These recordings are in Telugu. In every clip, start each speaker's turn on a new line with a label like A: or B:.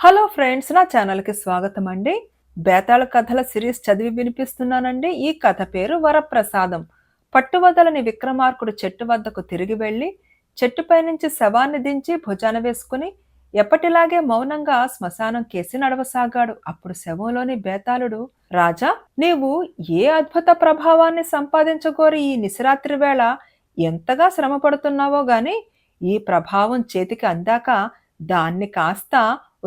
A: హలో ఫ్రెండ్స్ నా ఛానల్కి స్వాగతం అండి. బేతాళ కథల సిరీస్ చదివి వినిపిస్తున్నానండి. ఈ కథ పేరు వరప్రసాదం. పట్టువదలని విక్రమార్కుడు చెట్టు వద్దకు తిరిగి వెళ్ళి చెట్టుపై నుంచి శవాన్ని దించి భుజాన వేసుకుని ఎప్పటిలాగే మౌనంగా శ్మశానం కేసి నడవసాగాడు. అప్పుడు శవంలోని బేతాళుడు రాజా నీవు ఏ అద్భుత ప్రభావాన్ని సంపాదించగోరి ఈ నిశరాత్రి వేళ ఎంతగా శ్రమ పడుతున్నావో గాని ఈ ప్రభావం చేతికి అందాక దాన్ని కాస్త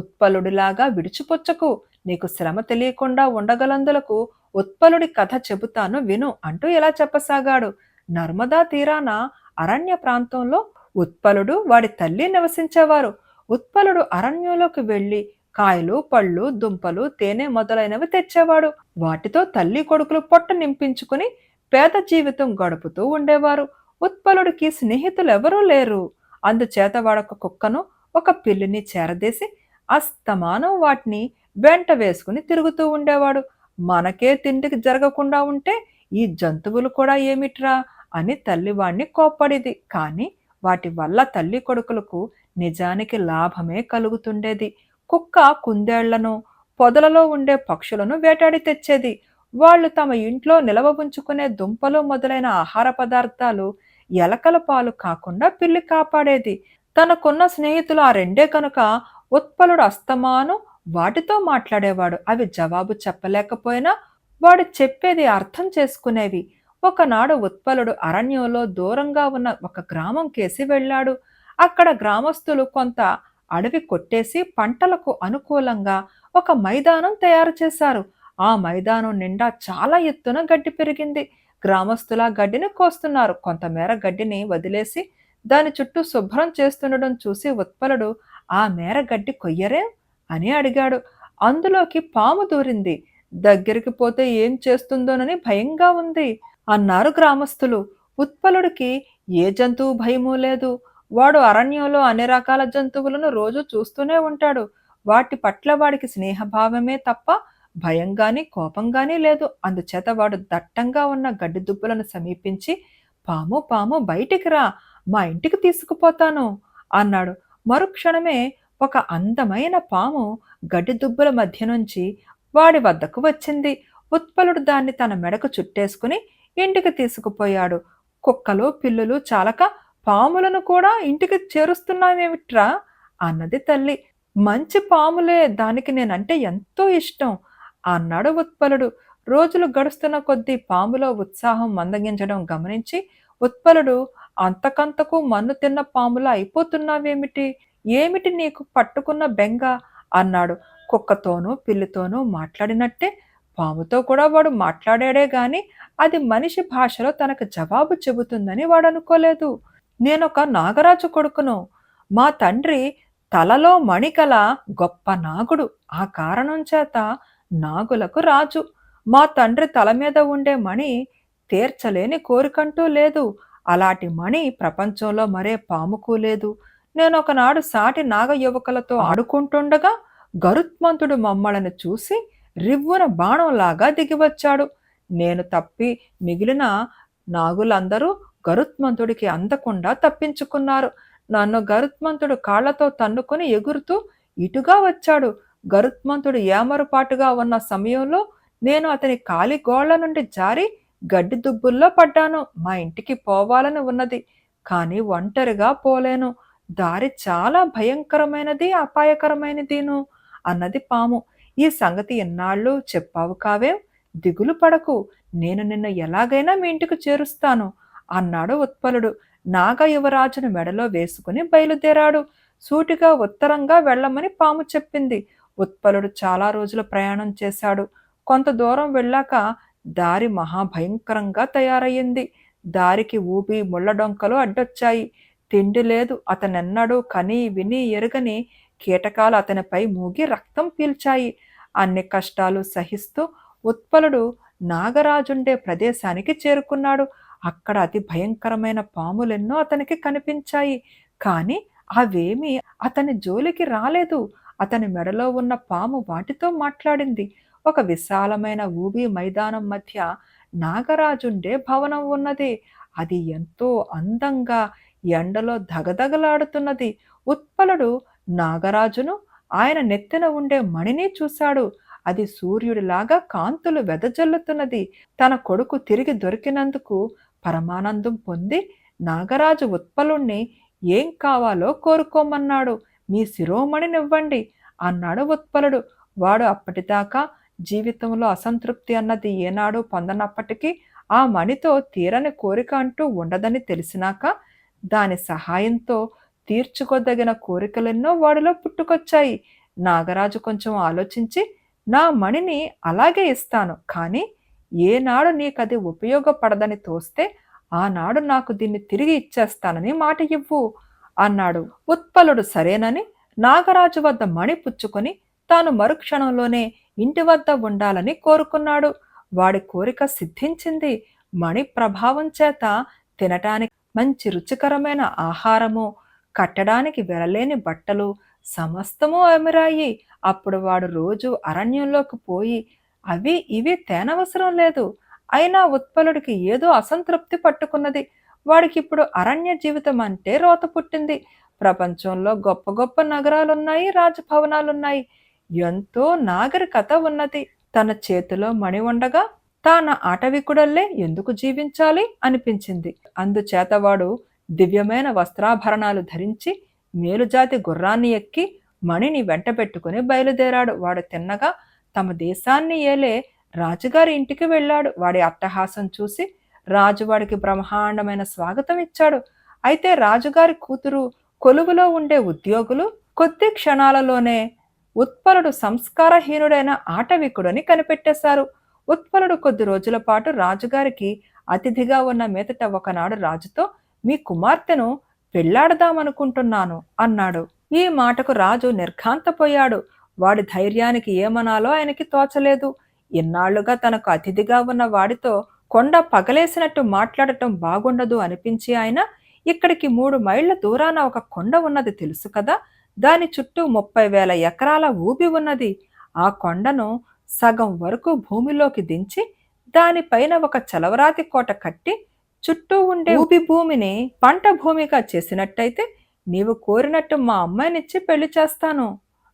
A: ఉత్పలుడిలాగా విడిచిపుచ్చకు. నీకు శ్రమ తెలియకుండా ఉండగలందులకు ఉత్పలుడి కథ చెబుతాను విను అంటూ ఇలా చెప్పసాగాడు. నర్మదా తీరాన అరణ్య ప్రాంతంలో ఉత్పలుడు వాడి తల్లి నివసించేవారు. ఉత్పలుడు అరణ్యంలోకి వెళ్ళి కాయలు పళ్ళు దుంపలు తేనె మొదలైనవి తెచ్చేవాడు. వాటితో తల్లి కొడుకులు పొట్ట నింపించుకుని పేద జీవితం గడుపుతూ ఉండేవారు. ఉత్పలుడికి స్నేహితులు ఎవరూ లేరు. అందుచేత వాడొక కుక్కను ఒక పిల్లిని చేరదీసి అస్తమానం వాటిని వెంట వేసుకుని తిరుగుతూ ఉండేవాడు. మనకే తిండికి జరగకుండా ఉంటే ఈ జంతువులు కూడా ఏమిట్రా అని తల్లివాణ్ణి కోప్పడేది. కానీ వాటి వల్ల తల్లి కొడుకులకు నిజానికి లాభమే కలుగుతుండేది. కుక్క కుందేళ్ళను పొదలలో ఉండే పక్షులను వేటాడి తెచ్చేది. వాళ్ళు తమ ఇంట్లో నిలవ ఉంచుకునే దుంపలు మొదలైన ఆహార పదార్థాలు ఎలకల పాలు కాకుండా పిల్లి కాపాడేది. తనకున్న స్నేహితులు ఆ రెండే కనుక ఉత్పలుడు అస్తమాను వాటితో మాట్లాడేవాడు. అవి జవాబు చెప్పలేకపోయినా వాడు చెప్పేది అర్థం చేసుకునేవి. ఒకనాడు ఉత్పలుడు అరణ్యంలో దూరంగా ఉన్న ఒక గ్రామం కేసి వెళ్ళాడు. అక్కడ గ్రామస్తులు కొంత అడవి కొట్టేసి పంటలకు అనుకూలంగా ఒక మైదానం తయారు చేశారు. ఆ మైదానం నిండా చాలా ఎత్తున గడ్డి పెరిగింది. గ్రామస్తుల గడ్డిని కోస్తున్నారు. కొంతమేర గడ్డిని వదిలేసి దాని చుట్టూ శుభ్రం చేస్తుండడం చూసి ఉత్పలుడు ఆ మేర గడ్డి కొయ్యరే అని అడిగాడు. అందులోకి పాము దూరింది. దగ్గరికి పోతే ఏం చేస్తుందోనని భయంగా ఉంది అన్నారు గ్రామస్తులు ఉత్పలుడికి ఏ జంతువు భయమూ లేదు. వాడు అరణ్యంలో అన్ని రకాల జంతువులను రోజు చూస్తూనే ఉంటాడు. వాటి పట్ల వాడికి స్నేహభావమే తప్ప భయంగాని కోపంగాని లేదు. అందుచేత వాడు దట్టంగా ఉన్న గడ్డి దుబ్బులను సమీపించి పాము పాము బయటికి రా. మా ఇంటికి తీసుకుపోతాను అన్నాడు. మరుక్షణమే ఒక అందమైన పాము గడ్డి దుబ్బుల మధ్య నుంచి వాడి వద్దకు వచ్చింది. ఉత్పలుడు దాన్ని తన మెడకు చుట్టేసుకుని ఇంటికి తీసుకుపోయాడు. కుక్కలు పిల్లులు చాలక పాములను కూడా ఇంటికి చేరుస్తున్నామేమిట్రా అన్నది తల్లి. మంచి పాములే దానికి నేనంటే ఎంతో ఇష్టం అన్నాడు ఉత్పలుడు. రోజులు గడుస్తున్న కొద్దీ పాములో ఉత్సాహం మందగించడం గమనించి ఉత్పలుడు అంతకంతకు మన్ను తిన్న పాములా అయిపోతున్నావేమిటి? ఏమిటి నీకు పట్టుకున్న బెంగ? అన్నాడు. కుక్కతోనూ పిల్లితోనూ మాట్లాడినట్టే. పాముతో కూడా వాడు మాట్లాడాడే గాని అది మనిషి భాషలో తనకు జవాబు చెబుతుందని వాడు అనుకోలేదు నేనొక నాగరాజు కొడుకును. మా తండ్రి తలలో మణికల గొప్ప నాగుడు. ఆ కారణం చేత నాగులకు రాజు. మా తండ్రి తల మీద ఉండే మణి తీర్చలేని కోరికంటూ లేదు. అలాంటి మణి ప్రపంచంలో మరే పాముకు లేదు. నేను ఒకనాడు సాటి నాగ యువకులతో ఆడుకుంటుండగా గరుత్మంతుడు మమ్మలను చూసి రివ్వున బాణంలాగా దిగివచ్చాడు. నేను తప్పి మిగిలిన నాగులందరూ గరుత్మంతుడికి అందకుండా తప్పించుకున్నారు. నన్ను గరుత్మంతుడు కాళ్ళతో తన్నుకుని ఎగురుతూ ఇటుగా వచ్చాడు. గరుత్మంతుడు ఏమరుపాటుగా ఉన్న సమయంలో నేను అతని కాలి గోళ్ళ నుండి జారి గడ్డి దుబ్బుల్లో పడ్డాను. మా ఇంటికి పోవాలని ఉన్నది. కానీ ఒంటరిగా పోలేను. దారి చాలా భయంకరమైనది అపాయకరమైనదిను అన్నది పాము. ఈ సంగతి ఎన్నాళ్ళు చెప్పావు కావేం? దిగులు పడకు. నేను నిన్ను ఎలాగైనా మీ ఇంటికి చేరుస్తాను అన్నాడు ఉత్పలుడు. నాగ యువరాజును మెడలో వేసుకుని బయలుదేరాడు. సూటిగా ఉత్తరంగా వెళ్ళమని పాము చెప్పింది. ఉత్పలుడు చాలా రోజులు ప్రయాణం చేశాడు. కొంత దూరం వెళ్ళాక దారి మహాభయంకరంగా తయారయ్యింది. దారికి ఊబి ముళ్ళడొంకలు అడ్డొచ్చాయి. తిండి లేదు అతనెన్నడూ కని విని ఎరుగని కీటకాలు అతనిపై మూగి రక్తం పీల్చాయి. అన్ని కష్టాలు సహిస్తూ ఉత్పలుడు నాగరాజుండే ప్రదేశానికి చేరుకున్నాడు. అక్కడ అతి భయంకరమైన పాములెన్నో అతనికి కనిపించాయి. కానీ అవేమీ అతని జోలికి రాలేదు. అతని మెడలో ఉన్న పాము వాటితో మాట్లాడింది. ఒక విశాలమైన ఊబి మైదానం మధ్య నాగరాజుండే భవనం ఉన్నది. అది ఎంతో అందంగా ఎండలో దగదగలాడుతున్నది. ఉత్పలుడు నాగరాజును ఆయన నెత్తిన ఉండే మణిని చూశాడు. అది సూర్యుడిలాగా కాంతులు వెదజల్లుతున్నది. తన కొడుకు తిరిగి దొరికినందుకు పరమానందం పొంది నాగరాజు ఉత్పలుణ్ణి ఏం కావాలో కోరుకోమన్నాడు. మీ శిరోమణినివ్వండి అన్నాడు ఉత్పలుడు. వాడు అప్పటిదాకా జీవితంలో అసంతృప్తి అన్నది ఏనాడు పొందనప్పటికీ ఆ మణితో తీరని కోరిక అంటూ ఉండదని తెలిసినాక దాని సహాయంతో తీర్చుకోదగిన కోరికలెన్నో వాడిలో పుట్టుకొచ్చాయి. నాగరాజు కొంచెం ఆలోచించి నా మణిని అలాగే ఇస్తాను కానీ ఏనాడు నీకది ఉపయోగపడదని తోస్తే ఆనాడు నాకు దీన్ని తిరిగి ఇచ్చేస్తానని మాట ఇవ్వు అన్నాడు. ఉత్పలుడు సరేనని నాగరాజు వద్ద మణి పుచ్చుకొని తాను మరుక్షణంలోనే ఇంటి వద్ద ఉండాలని కోరుకున్నాడు. వాడి కోరిక సిద్ధించింది. మణి ప్రభావం చేత తినటానికి మంచి రుచికరమైన ఆహారము కట్టడానికి వెరలేని బట్టలు సమస్తము అమిరాయి అప్పుడు వాడు రోజు అరణ్యంలోకి పోయి అవి ఇవి తేనవసరం లేదు. అయినా ఉత్పలుడికి ఏదో అసంతృప్తి పట్టుకున్నది. వాడికి ఇప్పుడు అరణ్య జీవితం అంటే రోత పుట్టింది. ప్రపంచంలో గొప్ప గొప్ప నగరాలున్నాయి రాజభవనాలున్నాయి. ఎంతో నాగరికత ఉన్నది. తన చేతిలో మణి ఉండగా తాన ఆటవికుడల్లే ఎందుకు జీవించాలి అనిపించింది. అందుచేత వాడు దివ్యమైన వస్త్రాభరణాలు ధరించి మేలుజాతి గుర్రాన్ని ఎక్కి మణిని వెంటబెట్టుకుని బయలుదేరాడు. వాడు తిన్నగా తమ దేశాన్ని ఏలే రాజుగారి ఇంటికి వెళ్ళాడు. వాడి అట్టహాసం చూసి రాజు వాడికి బ్రహ్మాండమైన స్వాగతం ఇచ్చాడు. అయితే రాజుగారి కూతురు కొలువులో ఉండే ఉద్యోగులు కొద్ది క్షణాలలోనే ఉత్పలుడు సంస్కారహీనుడైన ఆటవికుడని కనిపెట్టేశారు. ఉత్పలుడు కొద్ది రోజుల పాటు రాజుగారికి అతిథిగా ఉన్న మీదట ఒకనాడు రాజుతో మీ కుమార్తెను పెళ్ళాడదామనుకుంటున్నాను అన్నాడు. ఈ మాటకు రాజు నిర్ఘాంతపోయాడు. వాడి ధైర్యానికి ఏమనాలో ఆయనకి తోచలేదు. ఇన్నాళ్ళుగా తనకు అతిథిగా ఉన్న వాడితో కొండ పగలేసినట్టు మాట్లాడటం బాగుండదు అనిపించి ఆయన ఇక్కడికి మూడు మైళ్ళ దూరాన ఒక కొండ ఉన్నది తెలుసు కదా దాని చుట్టూ ముప్పై వేల ఎకరాల ఊపి ఉన్నది. ఆ కొండను సగం వరకు భూమిలోకి దించి దానిపైన ఒక చలవరాతి కోట కట్టి చుట్టూ ఉండే ఊపి భూమిని పంట భూమిగా చేసినట్టయితే నీవు కోరినట్టు మా అమ్మాయినిచ్చి పెళ్ళి చేస్తాను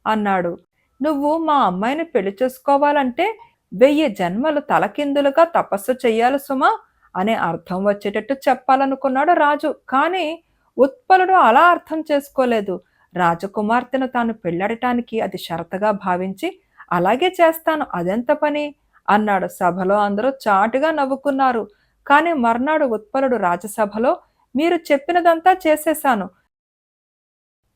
A: అన్నాడు. నువ్వు మా అమ్మాయిని పెళ్ళి చేసుకోవాలంటే వెయ్యి జన్మలు తలకిందులుగా తపస్సు చెయ్యాలి సుమా అనే అర్థం వచ్చేటట్టు చెప్పాలనుకున్నాడు రాజు. కానీ ఉత్పలుడు అలా అర్థం చేసుకోలేదు. రాజకుమార్తెను తాను పెళ్ళడటానికి అది షరతగా భావించి అలాగే చేస్తాను అదెంత పని? అన్నాడు. సభలో అందరూ చాటుగా నవ్వుకున్నారు. కానీ మర్నాడు ఉత్పలుడు రాజసభలో మీరు చెప్పినదంతా చేసేశాను.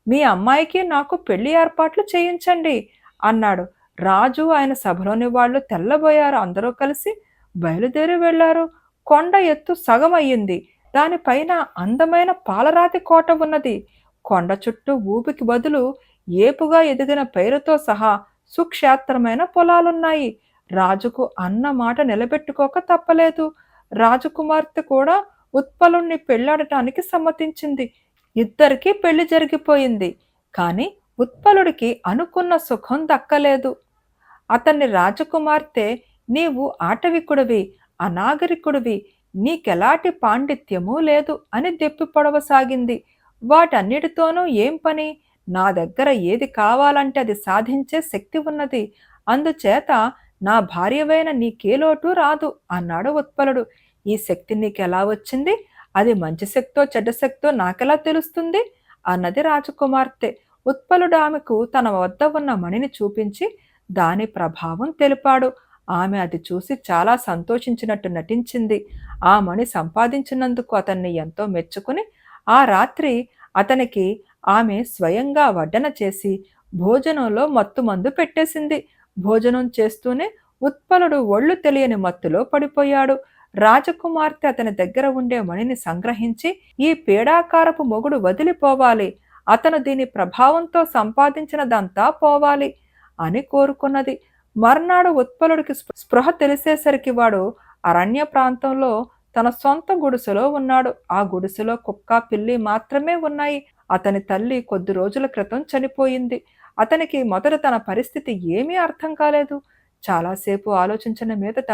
A: మీ అమ్మాయికి నాకు పెళ్ళి ఏర్పాట్లు చేయించండి అన్నాడు. రాజు ఆయన సభలోని వాళ్ళు తెల్లబోయారు. అందరూ కలిసి బయలుదేరి వెళ్ళారు కొండ ఎత్తు సగం అయ్యింది దానిపైన అందమైన పాలరాతి కోట ఉన్నది. కొండ చుట్టూ ఊపికి బదులు ఏపుగా ఎదిగిన పైరుతో సహా సుక్షేత్రమైన పొలాలున్నాయి. రాజుకు అన్న మాట నిలబెట్టుకోక తప్పలేదు. రాజకుమార్తె కూడా ఉత్పలుణ్ణి పెళ్ళాడటానికి సమ్మతించింది. ఇద్దరికీ పెళ్ళి జరిగిపోయింది. కానీ ఉత్పలుడికి అనుకున్న సుఖం దక్కలేదు. అతన్ని రాజకుమార్తె నీవు ఆటవికుడివి అనాగరికుడివి నీకెలాంటి పాండిత్యమూ లేదు అని దెప్పి పొడవసాగింది. వాటన్నిటితోనూ ఏం పని? నా దగ్గర ఏది కావాలంటే అది సాధించే శక్తి ఉన్నది. అందుచేత నా భార్యవైన నీకేలోటు రాదు అన్నాడు ఉత్పలుడు. ఈ శక్తి నీకెలా వచ్చింది? అది మంచి శక్తో చెడ్డ శక్తో నాకెలా తెలుస్తుంది? అన్నది రాజకుమార్తె. ఉత్పలుడు ఆమెకు తన వద్ద ఉన్న మణిని చూపించి దాని ప్రభావం తెలిపాడు. ఆమె అది చూసి చాలా సంతోషించినట్టు నటించింది. ఆ మణి సంపాదించినందుకు అతన్ని ఎంతో మెచ్చుకుని ఆ రాత్రి అతనికి ఆమె స్వయంగా వడ్డన చేసి భోజనంలో మత్తు మందు పెట్టేసింది. భోజనం చేస్తూనే ఉత్పలుడు ఒళ్ళు తెలియని మత్తులో పడిపోయాడు. రాజకుమార్తె అతని దగ్గర ఉండే మణిని సంగ్రహించి ఈ పీడాకారపు మొగుడు వదిలిపోవాలి. అతను దీని ప్రభావంతో సంపాదించినదంతా పోవాలి అని కోరుకున్నది. మర్నాడు ఉత్పలుడికి స్పృహ తెలిసేసరికి వాడు అరణ్య ప్రాంతంలో తన సొంత గుడిసెలో ఉన్నాడు. ఆ గుడిసెలో కుక్క పిల్లి మాత్రమే ఉన్నాయి. అతని తల్లి కొద్ది రోజుల క్రితం చనిపోయింది. అతనికి మొదట తన పరిస్థితి ఏమీ అర్థం కాలేదు. చాలాసేపు ఆలోచించిన మీదట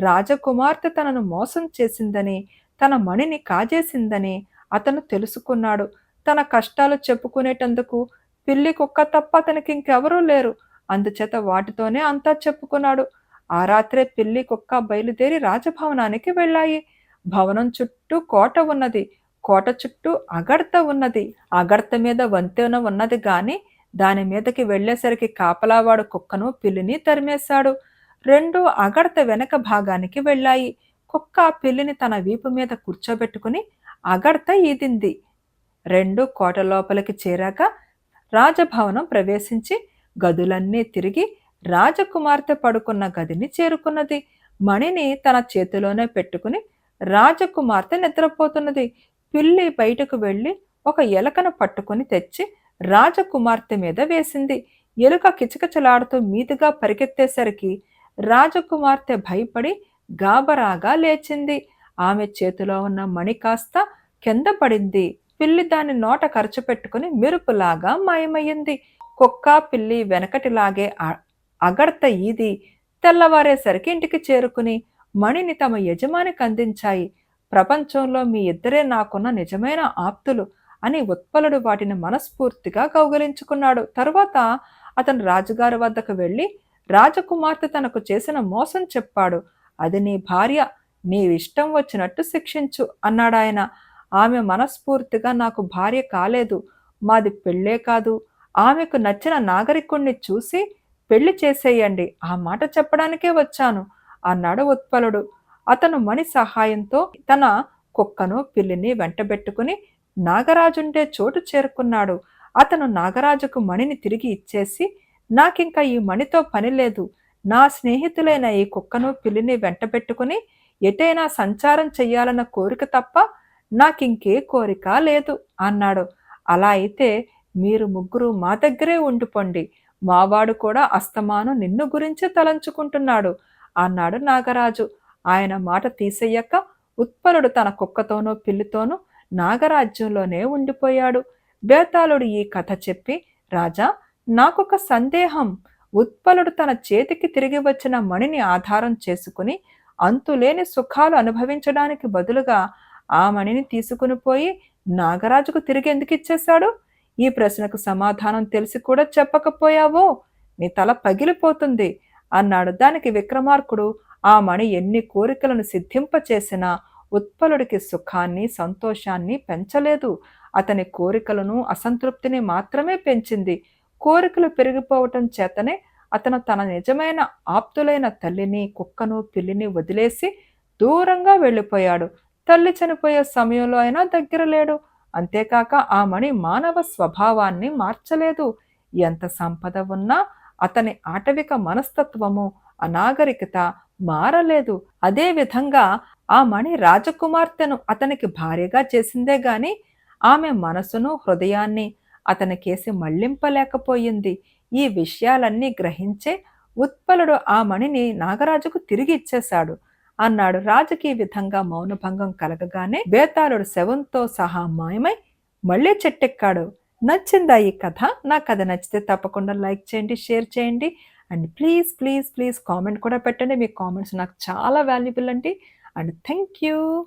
A: రాజకుమార్తె తనను మోసం చేసిందని తన మణిని కాజేసిందని అతను తెలుసుకున్నాడు. తన కష్టాలు చెప్పుకునేటందుకు పిల్లి కుక్క తప్ప అతనికి ఇంకెవరూ లేరు. అందుచేత వాటితోనే అంతా చెప్పుకున్నాడు. ఆ రాత్రే పిల్లి కుక్క బయలుదేరి రాజభవనానికి వెళ్ళాయి. భవనం చుట్టూ కోట ఉన్నది. కోట చుట్టూ అగడత ఉన్నది. అగడత మీద వంతెన ఉన్నది గాని దాని మీదకి వెళ్ళేసరికి కాపలావాడు కుక్కను పిల్లిని తరిమేశాడు. రెండు అగడత వెనక భాగానికి వెళ్ళాయి. కుక్క పిల్లిని తన వీపు మీద కూర్చోబెట్టుకుని అగడత ఈదింది. రెండు కోట లోపలికి చేరాక రాజభవనం ప్రవేశించి గదులన్నీ తిరిగి రాజకుమార్తె పడుకున్న గదిని చేరుకున్నది. మణిని తన చేతిలోనే పెట్టుకుని రాజకుమార్తె నిద్రపోతున్నది. పిల్లి బయటకు వెళ్ళి ఒక ఎలకను పట్టుకుని తెచ్చి రాజకుమార్తె మీద వేసింది. ఎలుక కిచకిచలాడుతూ మీదుగా పరిగెత్తేసరికి రాజకుమార్తె భయపడి గాబరాగా లేచింది. ఆమె చేతిలో ఉన్న మణి కాస్త కింద పడింది. పిల్లి దాని నోట ఖర్చు పెట్టుకుని మెరుపులాగా మాయమయ్యింది. కుక్క పిల్లి వెనకటిలాగే అగడత ఈది తెల్లవారేసరికి ఇంటికి చేరుకుని మణిని తమ యజమానికి అందించాయి. ప్రపంచంలో మీ ఇద్దరే నాకున్న నిజమైన ఆప్తులు అని ఉత్పలుడు వాటిని మనస్ఫూర్తిగా కౌగలించుకున్నాడు. తరువాత అతను రాజుగారి వద్దకు వెళ్ళి రాజకుమార్తె తనకు చేసిన మోసం చెప్పాడు. అది నీ భార్య నీవిష్టం వచ్చినట్టు శిక్షించు అన్నాడాయన ఆమె మనస్ఫూర్తిగా నాకు భార్య కాలేదు మాది పెళ్ళే కాదు. ఆమెకు నచ్చిన నాగరికుణ్ణి చూసి పెళ్ళి చేసేయండి. ఆ మాట చెప్పడానికే వచ్చాను. అన్నాడు ఉత్పలుడు. అతను మణి సహాయంతో తన కుక్కను పిల్లిని వెంటబెట్టుకుని నాగరాజుండే చోటు చేరుకున్నాడు. అతను నాగరాజుకు మణిని తిరిగి ఇచ్చేసి నాకింక ఈ మణితో పని లేదు. నా స్నేహితులైన ఈ కుక్కను పిల్లిని వెంటబెట్టుకుని ఎటైనా సంచారం చెయ్యాలన్న కోరిక తప్ప నాకింకే కోరిక లేదు అన్నాడు. అలా అయితే మీరు ముగ్గురు మా దగ్గరే ఉండిపోండి. మావాడు కూడా అస్తమాను నిన్ను గురించే తలంచుకుంటున్నాడు. అన్నాడు నాగరాజు. ఆయన మాట తీసేయక ఉత్పలుడు తన కుక్కతోనూ పిల్లితోనూ నాగరాజ్యంలోనే ఉండిపోయాడు. బేతాళుడు ఈ కథ చెప్పి రాజా నాకొక సందేహం. ఉత్పలుడు తన చేతికి తిరిగి వచ్చిన మణిని ఆధారం చేసుకుని అంతులేని సుఖాలు అనుభవించడానికి బదులుగా ఆ మణిని తీసుకుని పోయి నాగరాజుకు తిరిగి ఎందుకు ఇచ్చేశాడు? ఈ ప్రశ్నకు సమాధానం తెలిసి కూడా చెప్పకపోయావో. నీ తల పగిలిపోతుంది. అన్నాడు. దానికి విక్రమార్కుడు ఆ మణి ఎన్ని కోరికలను సిద్ధింపచేసినా ఉత్పలుడికి సుఖాన్ని సంతోషాన్ని పెంచలేదు. అతని కోరికలను అసంతృప్తిని మాత్రమే పెంచింది. కోరికలు పెరిగిపోవటం చేతనే అతను తన నిజమైన ఆప్తులైన తల్లిని కుక్కను పిల్లిని వదిలేసి దూరంగా వెళ్ళిపోయాడు. తల్లి చనిపోయే సమయంలో అయినా దగ్గర లేడు. అంతేకాక ఆ మణి మానవ స్వభావాన్ని మార్చలేదు. ఎంత సంపద ఉన్నా అతని ఆటవిక మనస్తత్వము అనాగరికత మారలేదు. అదే విధంగా ఆ మణి రాజకుమార్తెను అతనికి భార్యగా చేసిందే గాని ఆమె మనసును హృదయాన్ని అతనికేసి మళ్ళింపలేకపోయింది. ఈ విషయాలన్నీ గ్రహించే ఉత్పలుడు ఆ మణిని నాగరాజుకు తిరిగి ఇచ్చేశాడు అన్నాడు రాజుకి విధంగా మౌనభంగం కలగగానే బేతాళుడు శవంతో సహా మాయమై మళ్ళీ చెట్టెక్కాడు. నచ్చిందా ఈ కథ? నా కథ నచ్చితే తప్పకుండా లైక్ చేయండి షేర్ చేయండి. And please please please comment కూడా పెట్టండి. మీ కామెంట్స్ నాకు చాలా వాల్యుబుల్ అండి. And thank you.